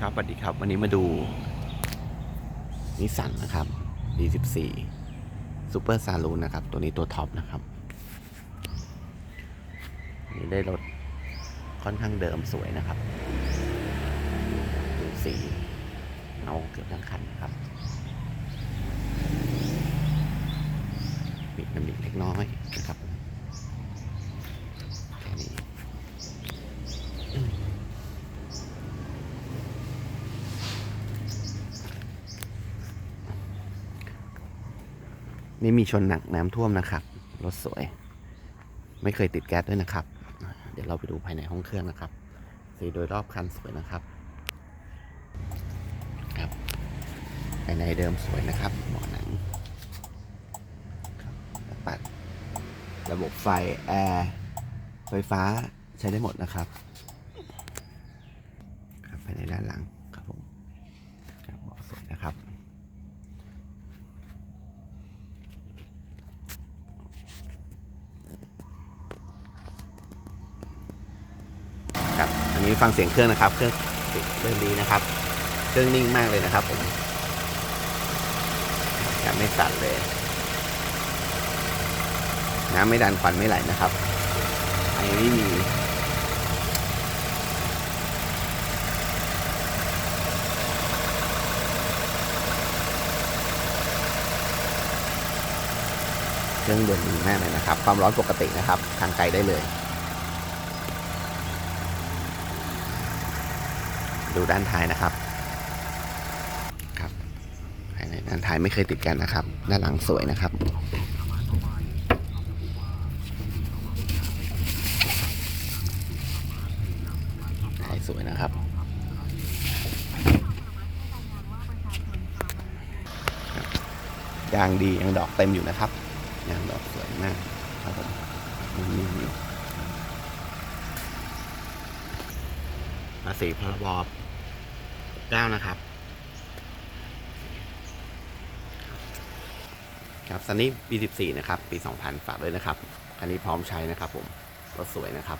ครับสวัสดีครับ วันนี้มาดูนิสสันนะครับ D14 Super Saloon นะครับ ตัวนี้ตัวท็อปนะครับนี่ได้รถค่อนข้างเดิมสวยนะครับ ดูสีเอาเกือบทั้งคันนะครับมีน้ำหนิเล็กน้อยนะครับแค่นี้ ไม่มีชนหนักน้ำท่วมนะครับ รถสวย ไม่เคยติดแก๊สด้วยนะครับ เดี๋ยวเราไปดูภายในห้องเครื่องนะครับ สีโดยรอบคันสวยนะครับ ครับภายในเดิมสวยนะครับเบาะหนังปัด ระบบไฟแอร์ไฟฟ้าใช้ได้หมดนะครับ ครับภายในด้านหลังครับผมครับเบาะสวยนะครับ ครับ อั นี้ฟังเสียงเครื่องนะครับ เครื่องดเริ่มดีนะครับ เครื่องนิ่งมากเลยนะครับผมยังไม่สั่นเลย น้ำไม่ดันควันไม่ไหลนะครับไอไม่มีเครื่องยนต์ดีมากเลยนะครับ ความร้อนปกตินะครับ ทางไกลได้เลย ดูด้านท้ายนะครับครับภายในด้านท้ายไม่เคยติดกันนะครับ ด้านหลังสวยนะครับท้ายสวยนะครับยางดียังดอกเต็มอยู่นะครับยางดอกสวยมากครับผมนิ่มอยู่ภาษีพรบเก้านะครับ ครับซันนี่ปี14นะครับ ปี 2000 ฝากด้วยนะครับคันนี้พร้อมใช้นะครับผม ก็สวยนะครับ